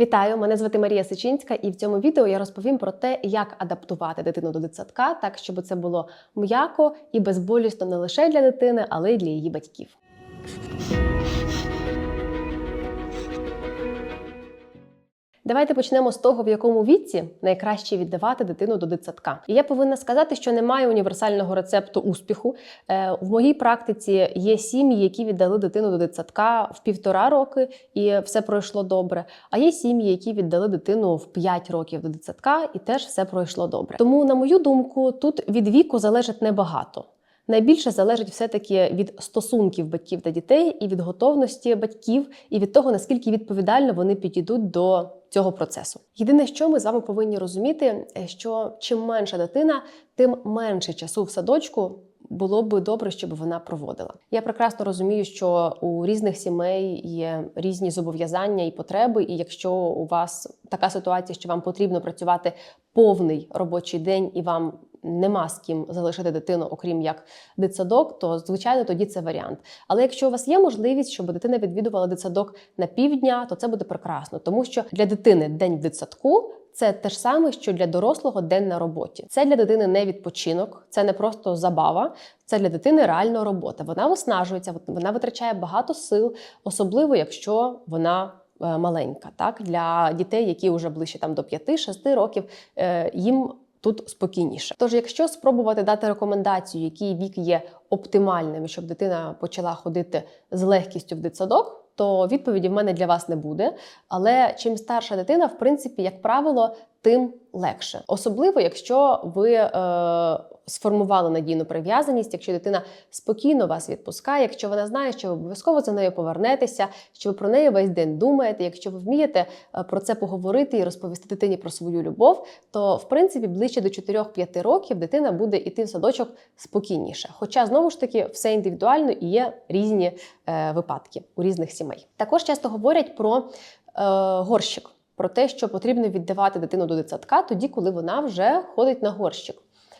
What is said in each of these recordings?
Вітаю, мене звати Марія Сичинська, і в цьому відео я розповім про те, як адаптувати дитину до дитсадка, так щоб це було м'яко і безболісно не лише для дитини, але й для її батьків. Давайте почнемо з того, в якому віці найкраще віддавати дитину до дитсадка. І я повинна сказати, що немає універсального рецепту успіху. Е, В моїй практиці є сім'ї, які віддали дитину до дитсадка в півтора роки, і все пройшло добре. А є сім'ї, які віддали дитину в 5 років до дитсадка, і теж все пройшло добре. Тому, на мою думку, тут від віку залежить небагато. Найбільше залежить все-таки від стосунків батьків та дітей, і від готовності батьків, і від того, наскільки відповідально вони підійдуть до цього процесу. Єдине, що ми з вами повинні розуміти, е, що чим менша дитина, тим менше часу в садочку. Було би добре, щоб вона проводила. Я прекрасно розумію, що у різних сімей є різні зобов'язання і потреби. І якщо у вас така ситуація, що вам потрібно працювати повний робочий день і вам нема з ким залишити дитину, окрім як дитсадок, то звичайно тоді це варіант. Але якщо у вас є можливість, щоб дитина відвідувала дитсадок на півдня, то це буде прекрасно, тому що для дитини день в дитсадку. Це те ж саме, що для дорослого день на роботі. Це для дитини не відпочинок, це не просто забава, це для дитини реально робота. Вона виснажується, вона витрачає багато сил, особливо якщо вона е, маленька. Так для дітей, які вже ближче там до 5-6 років, е, їм тут спокійніше. Тож, якщо спробувати дати рекомендацію, який вік є оптимальним, щоб дитина почала ходити з легкістю в дитсадок, то відповіді в мене для вас не буде. Але чим старша дитина, в принципі, як правило, тим легше, особливо якщо ви е, сформували надійну прив'язаність, якщо дитина спокійно вас відпускає, якщо вона знає, що ви обов'язково за нею повернетеся, що ви про неї весь день думаєте. Якщо ви вмієте е, про це поговорити і розповісти дитині про свою любов, то в принципі ближче до 4-5 років дитина буде йти в садочок спокійніше. Хоча знову ж таки все індивідуально і є різні е, випадки у різних сімей. Також часто говорять про е, горщик. Про те, що потрібно віддавати дитину до дитсадка тоді, коли вона вже ходить на горщик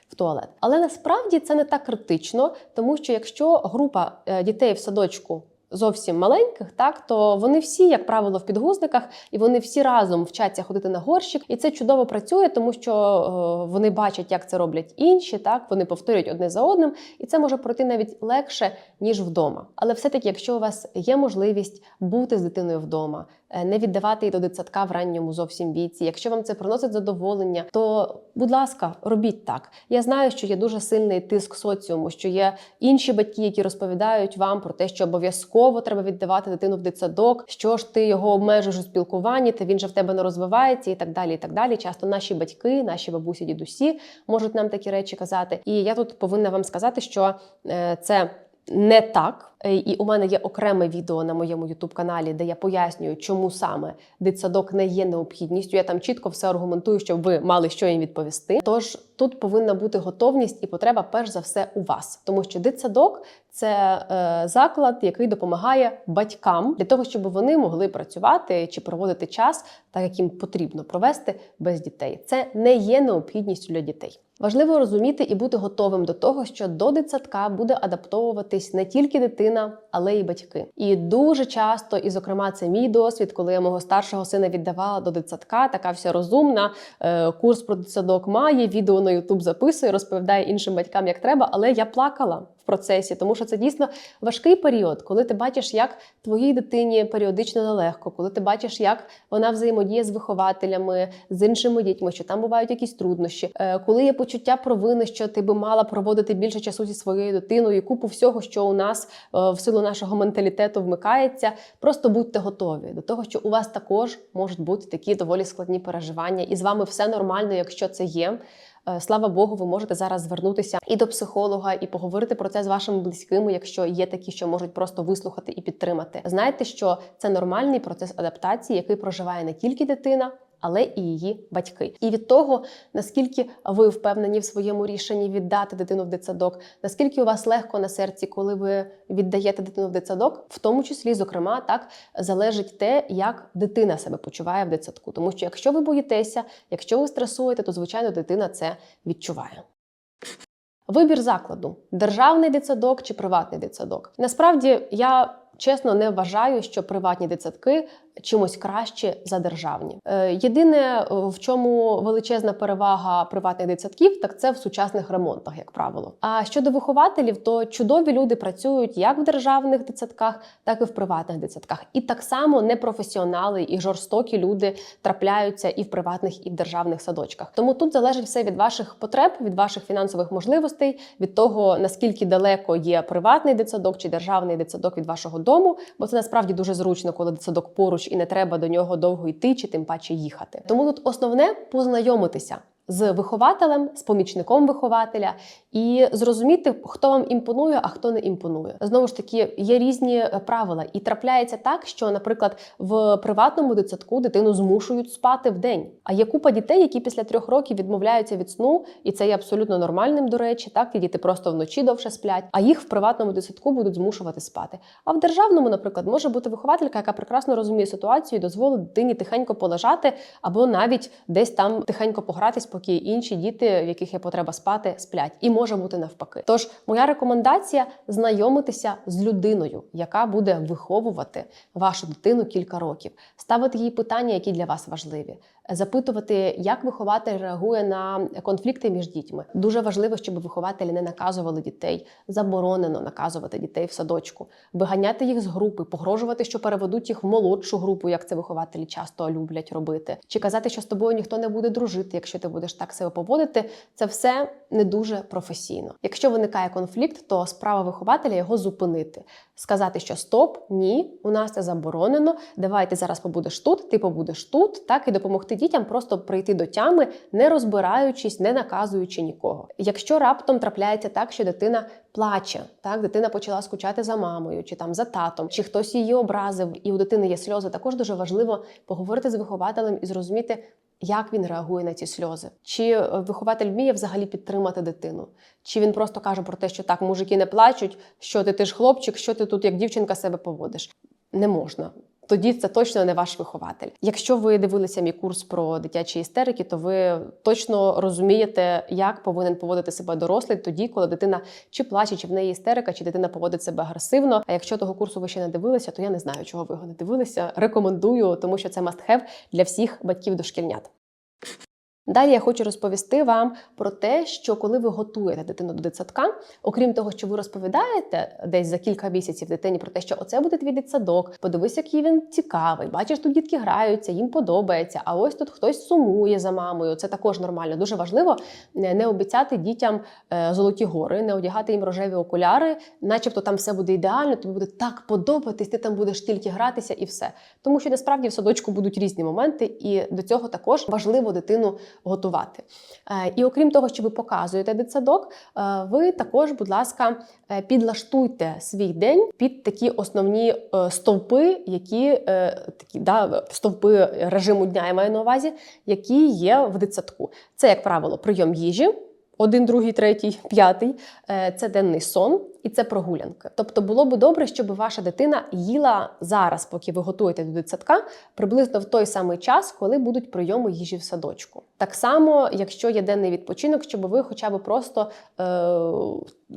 в туалет. Але насправді це не так критично, тому що якщо група е, дітей в садочку зовсім маленьких, так то вони всі, як правило, в підгузниках, і вони всі разом вчаться ходити на горщик, і це чудово працює, тому що е, вони бачать, як це роблять інші. Так вони повторюють одне за одним, і це може пройти навіть легше ніж вдома. Але все-таки, якщо у вас є можливість бути з дитиною вдома, не віддавати її до дитсадка в ранньому зовсім віці. Якщо вам це приносить задоволення, то будь ласка, робіть так. Я знаю, що є дуже сильний тиск соціуму, що є інші батьки, які розповідають вам про те, що обов'язково треба віддавати дитину в дитсадок, що ж ти його обмежуєш у спілкуванні, та він же в тебе не розвивається, і так далі. І так далі. Часто наші батьки, наші бабусі, дідусі можуть нам такі речі казати. І я тут повинна вам сказати, що е, це не так. Е, І у мене є окреме відео на моєму youtube каналі, де я пояснюю, чому саме дитсадок не є необхідністю. Я там чітко все аргументую, щоб ви мали що їм відповісти. Тож тут повинна бути готовність і потреба, перш за все, у вас, тому що дитсадок це е, заклад, який допомагає батькам для того, щоб вони могли працювати чи проводити час, так як їм потрібно провести без дітей. Це не є необхідністю для дітей. Важливо розуміти і бути готовим до того, що до дитсадка буде адаптовуватись не тільки дитина, але й батьки. І дуже часто, і зокрема, це мій досвід, коли я мого старшого сина віддавала до дитсадка, така вся розумна. е, Курс про дитсадок має, відео на Ютуб записує, розповідає іншим батькам, як треба, але я плакала. Процесі, тому що це дійсно важкий період, коли ти бачиш, як твоїй дитині періодично нелегко, коли ти бачиш, як вона взаємодіє з вихователями, з іншими дітьми, що там бувають якісь труднощі, Е, коли є почуття провини, що ти би мала проводити більше часу зі своєю дитиною, і купу всього, що у нас е, в силу нашого менталітету вмикається. Просто будьте готові до того, що у вас також можуть бути такі доволі складні переживання, і з вами все нормально, якщо це є. Е, Слава Богу, ви можете зараз звернутися і до психолога, і поговорити про це з вашими близькими, якщо є такі, що можуть просто вислухати і підтримати. Знайте, що це нормальний процес адаптації, який проживає не тільки дитина. Але і її батьки, і від того наскільки ви впевнені в своєму рішенні віддати дитину в дитсадок, наскільки у вас легко на серці, коли ви віддаєте дитину в дитсадок, в тому числі, зокрема, так залежить те, як дитина себе почуває в дитсадку. Тому що якщо ви боїтеся, якщо ви стресуєте, то звичайно дитина це відчуває. Вибір закладу: державний дитсадок чи приватний дитсадок. Насправді я чесно не вважаю, що приватні дитсадки чимось краще за державні. Е, Єдине, е, в чому величезна перевага приватних дитсадків, так це в сучасних ремонтах, як правило. А щодо вихователів, то чудові люди працюють як в державних дитсадках, так і в приватних дитсадках. І так само непрофесіонали і жорстокі люди трапляються і в приватних, і в державних садочках. Тому тут залежить все від ваших потреб, від ваших фінансових можливостей, від того наскільки далеко є приватний дитсадок чи державний дитсадок від вашого дому, бо це насправді дуже зручно, коли садок поруч і не треба до нього довго йти чи тим паче їхати. Тому тут основне познайомитися. З вихователем, з помічником вихователя, і зрозуміти, хто вам імпонує, а хто не імпонує. Знову ж таки, є різні е, правила, і трапляється так, що, наприклад, в приватному дитсадку дитину змушують спати в день. А є купа дітей, які після трьох років відмовляються від сну, і це є абсолютно нормальним. До речі, так ті діти просто вночі довше сплять, а їх в приватному дитсадку будуть змушувати спати. А в державному, наприклад, може бути вихователька, яка прекрасно розуміє ситуацію, і дозволить дитині тихенько полежати, або навіть десь там тихенько погратись, поки інші діти, в яких є потреба спати, сплять. І може бути навпаки. Тож моя рекомендація знайомитися з людиною, яка буде виховувати вашу дитину кілька років, ставити їй питання, які для вас важливі. Запитувати, як вихователь реагує на конфлікти між дітьми. Дуже важливо, щоб вихователі не наказували дітей, заборонено наказувати дітей в садочку, виганяти їх з групи, погрожувати, що переведуть їх в молодшу групу, як це вихователі часто люблять робити, чи казати, що з тобою ніхто не буде дружити, якщо ти будеш так себе поводити. Це все не дуже професійно. Якщо виникає конфлікт, то справа вихователя його зупинити, сказати, що стоп, ні, у нас це заборонено. Давай ти зараз побудеш тут, ти побудеш тут, так і допомогти дітям просто прийти до тями, не розбираючись, не наказуючи нікого. Якщо раптом трапляється так, що дитина плаче, так дитина почала скучати за мамою, чи там за татом, чи хтось її образив, і у дитини є сльози, також дуже важливо поговорити з вихователем і зрозуміти. Як він реагує на ці сльози? Чи е, вихователь вміє взагалі підтримати дитину? Чи він просто каже про те, що так, мужики не плачуть, що ти, ти ж хлопчик, що ти тут як дівчинка себе поводиш? Не можна. Тоді це точно не ваш вихователь. Якщо ви дивилися мій курс про дитячі істерики, то ви точно розумієте, як повинен поводити себе дорослий тоді, коли дитина чи плаче, чи в неї істерика, чи дитина поводить себе агресивно. А якщо того курсу ви ще не дивилися, то я не знаю, чого ви його не дивилися. Рекомендую, тому що це must-have для всіх батьків дошкільнят. Далі я хочу розповісти вам про те, що коли ви готуєте дитину до дитсадка, окрім того, що ви розповідаєте десь за кілька місяців дитині про те, що оце буде твій дитсадок, подивись, який він цікавий. Бачиш, тут дітки граються, їм подобається. А ось тут хтось сумує за мамою. Це також нормально. Дуже важливо не обіцяти дітям е, золоті гори, не одягати їм рожеві окуляри, начебто там все буде ідеально, тобі буде так подобатись, ти там будеш тільки гратися і все. Тому що насправді в садочку будуть різні моменти, і до цього також важливо дитину готувати. Е, І окрім того, що ви показуєте дитсадок, е, ви також, будь ласка, е, підлаштуйте свій день під такі основні стовпи, які такі да, стовпи режиму дня я маю на увазі, які є в дитсадку. Це, як правило, прийом їжі. Один, другий, третій, п'ятий Е, це денний сон і це прогулянки. Тобто було би добре, щоб ваша дитина їла зараз, поки ви готуєте до дитсадка, приблизно в той самий час, коли будуть прийоми їжі в садочку. Так само, якщо є денний відпочинок, щоб ви хоча б просто е,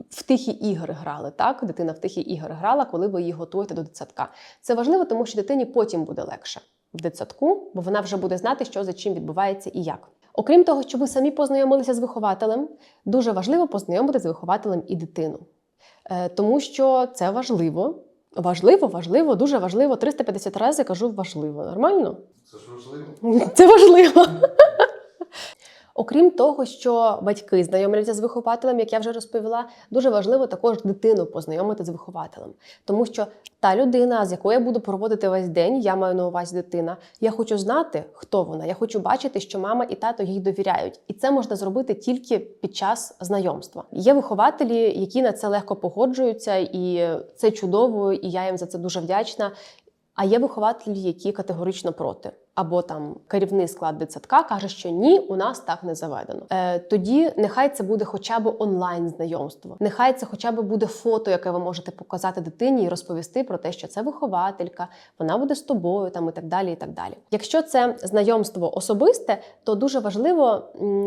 в тихі ігри грали. Так, дитина в тихі ігри грала, коли ви її готуєте до дитсадка. Це важливо, тому що дитині потім буде легше в дитсадку, бо вона вже буде знати, що за чим відбувається і як. Окрім того, що ви самі познайомилися з вихователем, дуже важливо познайомити з вихователем і дитину. Е, Тому що це важливо. Важливо, важливо, дуже важливо. 350 разів кажу важливо. Нормально? Це ж важливо. Це важливо. Окрім того, що батьки знайомляться з вихователем, як я вже розповіла, дуже важливо також дитину познайомити з вихователем, тому що та людина, з якою я буду проводити весь день, я маю на увазі дитина. Я хочу знати, хто вона. Я хочу бачити, що мама і тато їй довіряють, і це можна зробити тільки під час знайомства. Є вихователі, які на це легко погоджуються, і це чудово, і я їм за це дуже вдячна. А є вихователі, які категорично проти. Або там керівний склад дитсадка каже, що ні, у нас так не заведено. Е, тоді нехай це буде хоча б онлайн знайомство. Нехай це хоча б буде фото, яке ви можете показати дитині і розповісти про те, що це вихователька, вона буде з тобою, там і так далі. І так далі. Якщо це знайомство особисте, то дуже важливо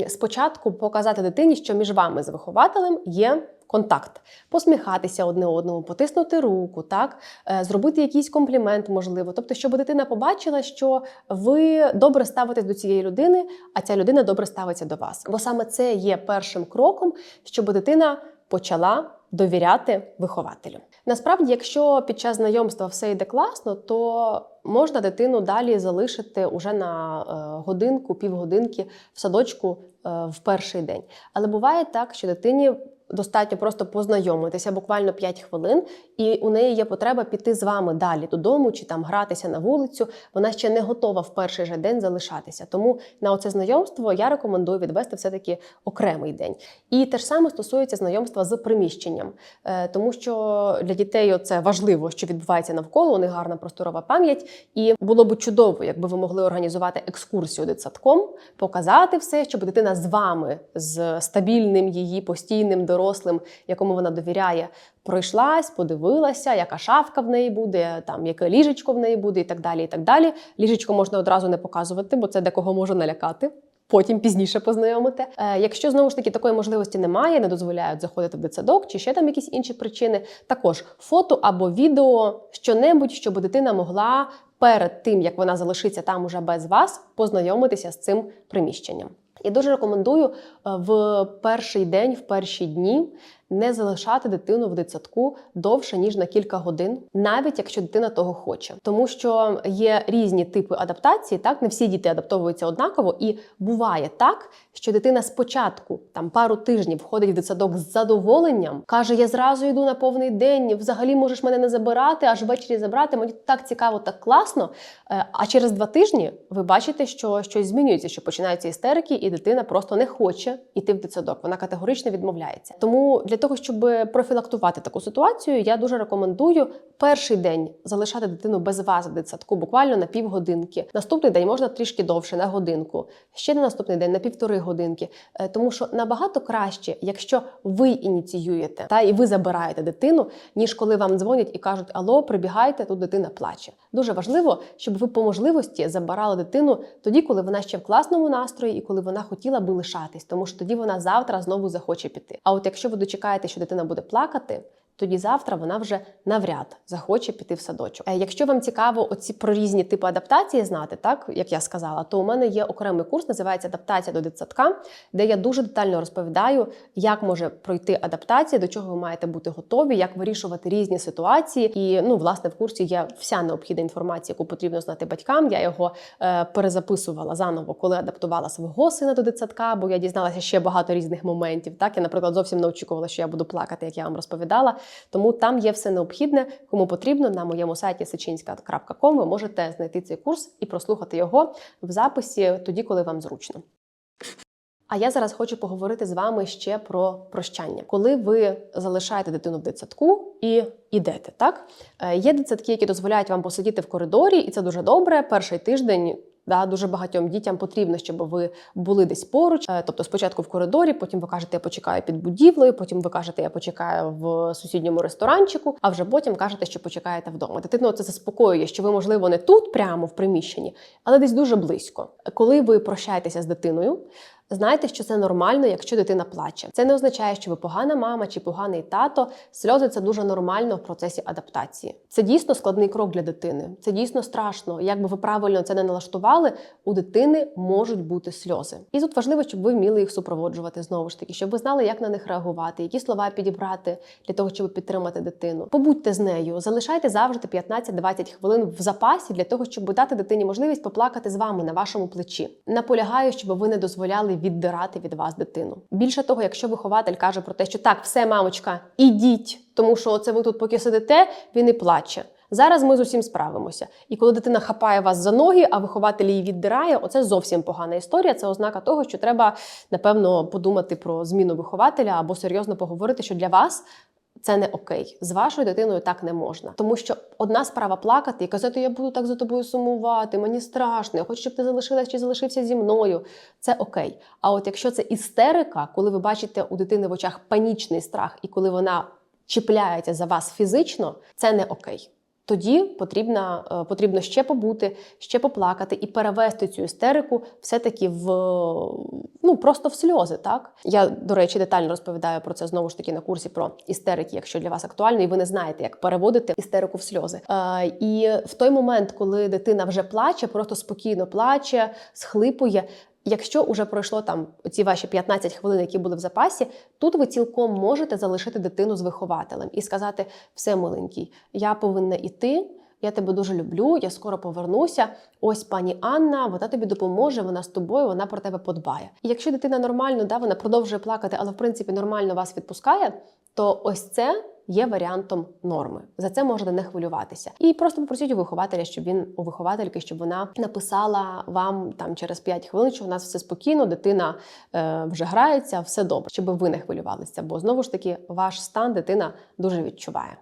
спочатку показати дитині, що між вами з вихователем є контакт, посміхатися одне одному, потиснути руку, так е, зробити якийсь комплімент, можливо. Тобто, щоб дитина побачила, що ви добре ставитесь до цієї людини, а ця людина добре ставиться до вас. Бо саме це є першим кроком, щоб дитина почала довіряти вихователю. Насправді, якщо під час знайомства все йде класно, то можна дитину далі залишити уже на е, годинку, півгодинки в садочку е, в перший день. Але буває так, що дитині достатньо просто познайомитися буквально 5 хвилин, і у неї є потреба піти з вами далі додому чи там гратися на вулицю. Вона ще не готова в перший же день залишатися. Тому на оце знайомство я рекомендую відвести все-таки окремий день. І те ж саме стосується знайомства з приміщенням, Е, тому що для дітей це важливо, що відбувається навколо. У них гарна просторова пам'ять, і було б чудово, якби ви могли організувати екскурсію дитсадком, показати все, щоб дитина з вами, з стабільним її постійним дорослим, якому вона довіряє, пройшлась, подивилася, яка шафка в неї буде, там яке ліжечко в неї буде, і так далі. І так далі. Ліжечко можна одразу не показувати, бо це декого може налякати. Потім пізніше познайомити. Е, якщо знову ж таки такої можливості немає, не дозволяють заходити в дитсадок, чи ще там якісь інші причини, також фото або відео, що-небудь, щоб дитина могла перед тим, як вона залишиться там уже без вас, познайомитися з цим приміщенням. Я дуже рекомендую е, в перший день, в перші дні не залишати дитину в дитсадку довше ніж на кілька годин, навіть якщо дитина того хоче, тому що є різні типи адаптації. Так не всі діти адаптовуються однаково, і буває так, що дитина спочатку там пару тижнів входить в дитсадок з задоволенням, каже: Я зразу йду на повний день. Взагалі можеш мене не забирати, аж ввечері забрати. Мені так цікаво, так класно. Е, А через два тижні ви бачите, що щось змінюється, що починаються істерики, і дитина просто не хоче йти в дитсадок. Вона категорично відмовляється. Тому для того, щоб профілактувати таку ситуацію, я дуже рекомендую перший день залишати дитину без вас в дитсадку, буквально на півгодинки. Наступний день можна трішки довше, на годинку. Ще на наступний день на півтори годинки. Е, Тому що набагато краще, якщо ви ініціюєте та і ви забираєте дитину, ніж коли вам дзвонять і кажуть: Алло, прибігайте, тут дитина плаче. Дуже важливо, щоб ви по можливості забирали дитину тоді, коли вона ще в класному настрої і коли вона хотіла би лишатись, тому що тоді вона завтра знову захоче піти. А от якщо ви дочекаєте, що дитина буде плакати. Тоді завтра вона вже навряд захоче піти в садочок. Е, Якщо вам цікаво оці про різні типи адаптації знати, так як я сказала, то у мене є окремий курс, називається Адаптація до дитсадка, де я дуже детально розповідаю, як може пройти адаптація, до чого ви маєте бути готові, як вирішувати різні ситуації. І ну, власне, в курсі є вся необхідна інформація, яку потрібно знати батькам. Я його е, перезаписувала заново, коли адаптувала свого сина до дитсадка, бо я дізналася ще багато різних моментів. Так я, наприклад, зовсім не очікувала, що я буду плакати, як я вам розповідала. Тому там є все необхідне, кому потрібно на моєму сайті sichinska.com ви можете знайти цей курс і прослухати його в записі тоді, коли вам зручно. А я зараз хочу поговорити з вами ще про прощання. Коли ви залишаєте дитину в дитсадку і йдете, так Е, є дитсадки, які дозволяють вам посидіти в коридорі, і це дуже добре. Перший тиждень. Да, дуже багатьом дітям потрібно, щоб ви були десь поруч. Е, Тобто, спочатку в коридорі, потім ви кажете, я почекаю під будівлею, потім ви кажете, я почекаю в сусідньому ресторанчику, а вже потім кажете, що почекаєте вдома. Дитину це заспокоює, що ви, можливо, не тут, прямо в приміщенні, але десь дуже близько. Коли ви прощаєтеся з дитиною, Знайте, що це нормально, якщо дитина плаче. Це не означає, що ви погана мама чи поганий тато. Сльози це дуже нормально в процесі адаптації. Це дійсно складний крок для дитини. Це дійсно страшно. Як би ви правильно це не налаштували, у дитини можуть бути сльози. І тут важливо, щоб ви вміли їх супроводжувати знову ж таки, щоб ви знали, як на них реагувати, які слова підібрати для того, щоб підтримати дитину. Побудьте з нею, залишайте завжди 15-20 хвилин в запасі для того, щоб дати дитині можливість поплакати з вами на вашому плечі. Наполягаю, щоб ви не дозволяли віддирати від вас дитину. Більше того, якщо вихователь каже про те, що так, все, мамочка, ідіть, тому що це ви тут поки сидите, він і плаче. Зараз ми з усім справимося. І коли дитина хапає вас за ноги, а вихователь її віддирає, оце зовсім погана історія. Це ознака того, що треба напевно подумати про зміну вихователя або серйозно поговорити, що для вас. Це не окей. З вашою дитиною так не можна. Тому що одна справа плакати і казати, я буду так за тобою сумувати, мені страшно, я хочу, щоб ти залишилась чи залишився зі мною. Це окей. А от якщо це істерика, коли ви бачите у дитини в очах панічний страх, і коли вона чіпляється за вас фізично, це не окей. Тоді потрібно, е, потрібно ще побути, ще поплакати і перевести цю істерику все-таки в ну просто в сльози. Так я до речі детально розповідаю про це знову ж таки на курсі про істерики, якщо для вас актуально, і ви не знаєте, як переводити істерику в сльози. Е, і в той момент, коли дитина вже плаче, просто спокійно плаче, схлипує. Якщо вже пройшло там ці ваші 15 хвилин, які були в запасі, тут ви цілком можете залишити дитину з вихователем і сказати: все, миленький, я повинна іти. Я тебе дуже люблю, я скоро повернуся. Ось пані Анна, вона тобі допоможе, вона з тобою, вона про тебе подбає. І якщо дитина нормально, да, вона продовжує плакати, але в принципі нормально вас відпускає, то ось це є варіантом норми. За це можна не хвилюватися. І просто попросіть у вихователя, щоб він у виховательки, щоб вона написала вам там через 5 хвилин, що у нас все спокійно, дитина е, вже грається, все добре, щоб ви не хвилювалися. Бо знову ж таки ваш стан дитина дуже відчуває.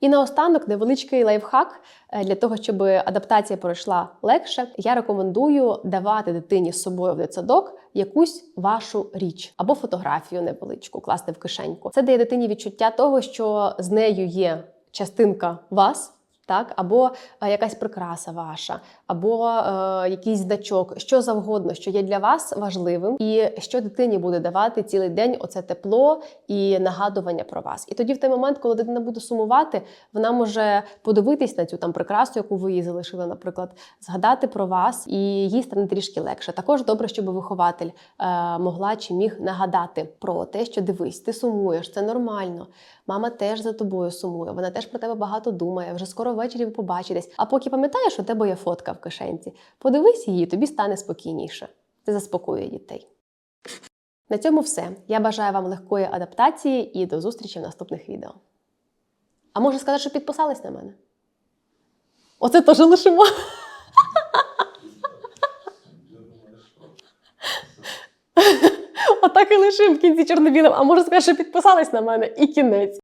І наостанок невеличкий лайфхак Е, для того, щоб адаптація пройшла легше. Я рекомендую давати дитині з собою в дитсадок якусь вашу річ або фотографію невеличку, класти в кишеньку. Це дає дитині відчуття того, що з нею є частинка вас. Так, або е, якась прикраса ваша, або е, якийсь значок, що завгодно, що є для вас важливим, і що дитині буде давати цілий день оце тепло і нагадування про вас. І тоді, в той момент, коли дитина буде сумувати, вона може подивитись на цю там прикрасу, яку ви їй залишили, наприклад, згадати про вас, і їй стане трішки легше. Також добре, щоб вихователь е, могла чи міг нагадати про те, що дивись, ти сумуєш, це нормально. Мама теж за тобою сумує, вона теж про тебе багато думає. Вже скоро ввечері ви побачитесь. А поки пам'ятаєш, у тебе є фотка в кишенці. Подивись її, тобі стане спокійніше. Це заспокоює дітей. На цьому все. Я бажаю вам легкої адаптації і до зустрічі в наступних відео. А можу сказати, що підписались на мене? Оце теж лишимо. Отак і лишимо в кінці чорно-білим. А можу сказати, що підписались на мене і кінець.